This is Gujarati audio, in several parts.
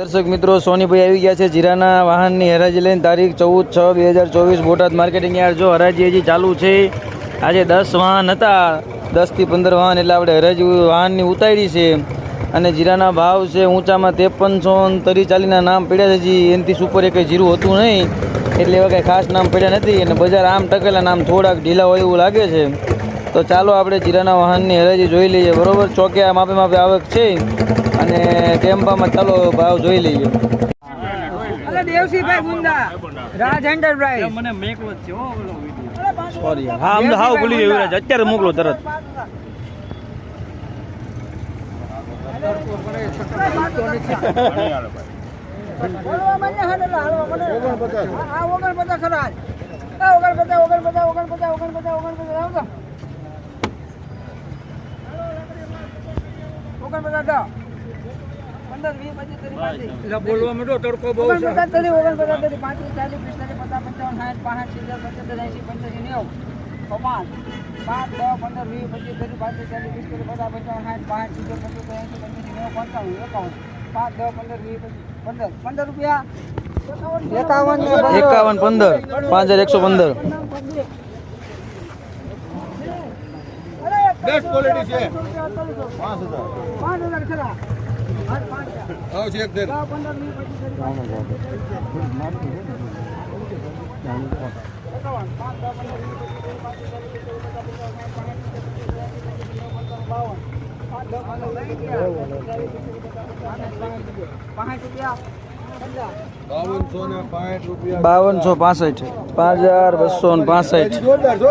દર્શક મિત્રો, સોનીભાઈ આવી ગયા છે જીરાના વાહનની હરાજી લઈને તારીખ ચૌદ છ બે હજાર ચોવીસ બોટાદ માર્કેટિંગ યાર્ડ. જો હરાજી હજી ચાલુ છે, આજે દસ વાહન હતા. દસથી પંદર વાહન એટલે આપણે હરાજી વાહનની ઉતારી છે અને જીરાના ભાવ છે ઊંચામાં ત્રેપનસો તરી ચાલીના નામ પડ્યા છે. હજી એનાથી સુપર એક જીરું હતું નહીં. એટલે એવા કંઈ ખાસ નામ પડ્યા નથી અને બજાર આમ ટકેલા નામ થોડાક ઢીલા હોય એવું લાગે છે. તો ચાલો આપણે જીરાના વાહનની હરાજી જોઈ લઈએ. બરોબર? ચોકે આ માપે માપે આવક છે. અને ટેમ્પામાં ચાલો ભાવ જોઈ લઈએ. અલે દેવસીભાઈ રાજ એન્ટરપ્રાઇઝ મને મેકલો છે હો ઓલો વીડિયો. સોરી હા અમને હાવ ભૂલી ગયું યુવરાજ અત્યારે મોકલો તરત. મને આ ઓગણ બધા ઓગણ બધા ઓગણ બધા ઓગણ બધા ઓગણ બધા ઓગણ ઓગણ પચાસ દો પંદર વીસ પચીસ ત્રીસ પાંત્રીસ બોલવા માંડો તડકો બહુ ઓગણ પચાસ ત્રીસ ઓગણ પચાસ ત્રીસ પાંત્રીસ ચાલીસ પિસ્તાલીસ પચાસ પંચાવન સાઠ પાંસઠ સિત્તેર પંચોતેર એંસી પંચ્યાસી નેવું. તો પાંચ પાંચ દસ પંદર વીસ પચીસ ત્રીસ પાંત્રીસ ચાલીસ પિસ્તાલીસ પચાસ પંચાવન સાઠ પાંસઠ સિત્તેર પંચોતેર એંસી પંચ્યાસી નેવું પંચાવન એકાવન. પાંચ દસ પંદર વીસ પંદર. પંદર રૂપિયા? એકાવન એકાવન પંદર. પાંચ હજાર એકસો પંદર. બેસ્ટ ક્વોલિટી છે. પાંચ હજાર. પાંચ હજાર ખરા પાંચ આવશે એક દર પાંસઠ બાવનસો ને પાંઠ રૂપિયા. બાવનસો પાસઠ. પાંચ હજાર બસો ને પાસઠ. જોરદાર જો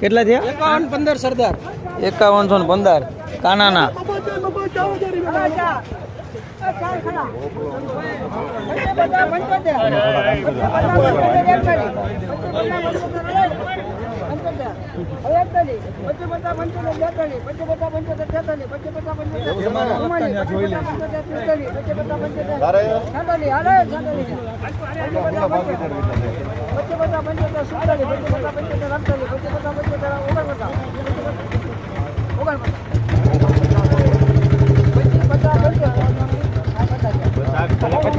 કેટલા થયા એકાવન પંદર સરદાર. એકાવનસો પંદર. કાનાના. ઓગણ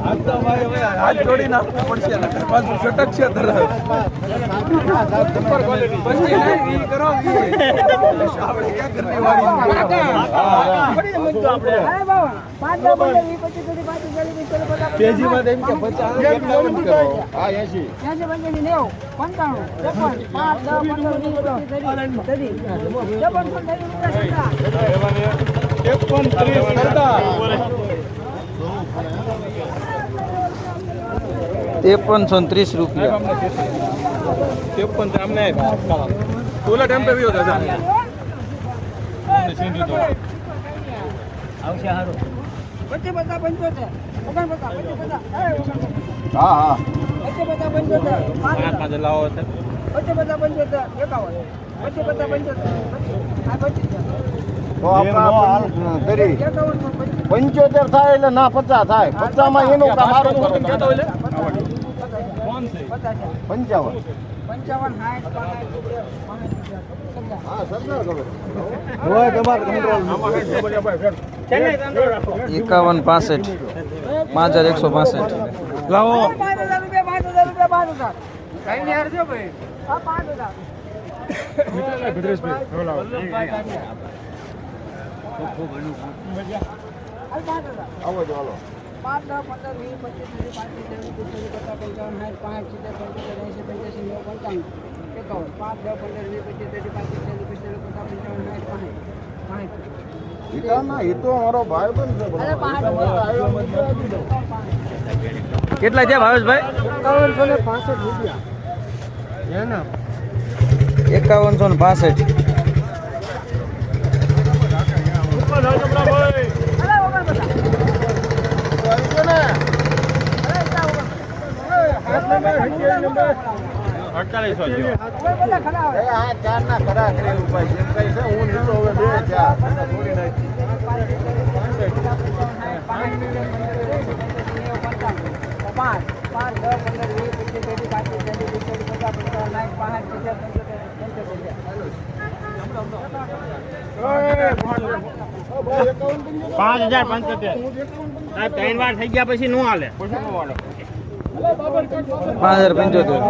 હાથ જોડી નાખવું પડશે પાછું સટકશે તરત પછી નહીં, કરો આપણે ક્યાં ઘરની વાળી તેજીમાં તો એમ કે પચાસ કરો. હા એસી ત્રેપન ત્રીસ ત્રીસ રૂપિયા. ત્રેપન અમને ઓલા ટાઈમ પે આવશે હારું. પચીસ પચાસ પંચોતેર. ઓગણ હા હા. પચીસ પચાસ પંચોતેર. પાંચ પાંચ લાવો છે. પંચોતેર. એકાવન. પંચોતેર. આ પંચોતેર. થાય એટલે ના પચાસ થાય. પચાસમાં એનું પંચાવન. પંચાવન હા સરદાર હોય તમારે કંટ્રોલ એકાવન પાસઠ. પાંચ હજાર એકસો પાસઠ. લાવો. આવો જો હાલો. પાંચ દસ પંદર વીસ પચીસ ત્રીસ પાંત્રીસ ચાલીસ પિસ્તાલીસ પચાસ પંચાવન સાઠ પાંચ સિત્તેર પંચોતેર એંસી પંચ્યાસી નેવું પંચાણું એકાવન પાંચ દસ પંદર વીસ પચીસ ત્રીસ પાંત્રીસ ચાલીસ પિસ્તાલીસ પચાસ પંચાવન સાઠ છે પાંસઠ કેટલા થયા ભાવેશભાઈ? એકાવનસો ને પાંસઠ રૂપિયા એના એકાવનસો ને પાસઠ અડતાલીસો બધા ખરા આવે એ આ ચાર ના ખરા કરેલું ભાઈ જેમ કઈ છે હું નીકળો હવે બે ચાર થોડી નાખી પાંચ પાંચ દસ પંદર વીસ પચીસ ત્રીસ પાંત્રીસ ચાલીસ પિસ્તાલીસ પચાસ પંચાવન સાઠ પાંસઠ સિત્તેર પંચોતેર. પંચોતેર પાંચ હજાર પંચોતેર ત્રણ વાર થઈ ગયા પછી નું હાલે. પાંચ હજાર પંચોતેર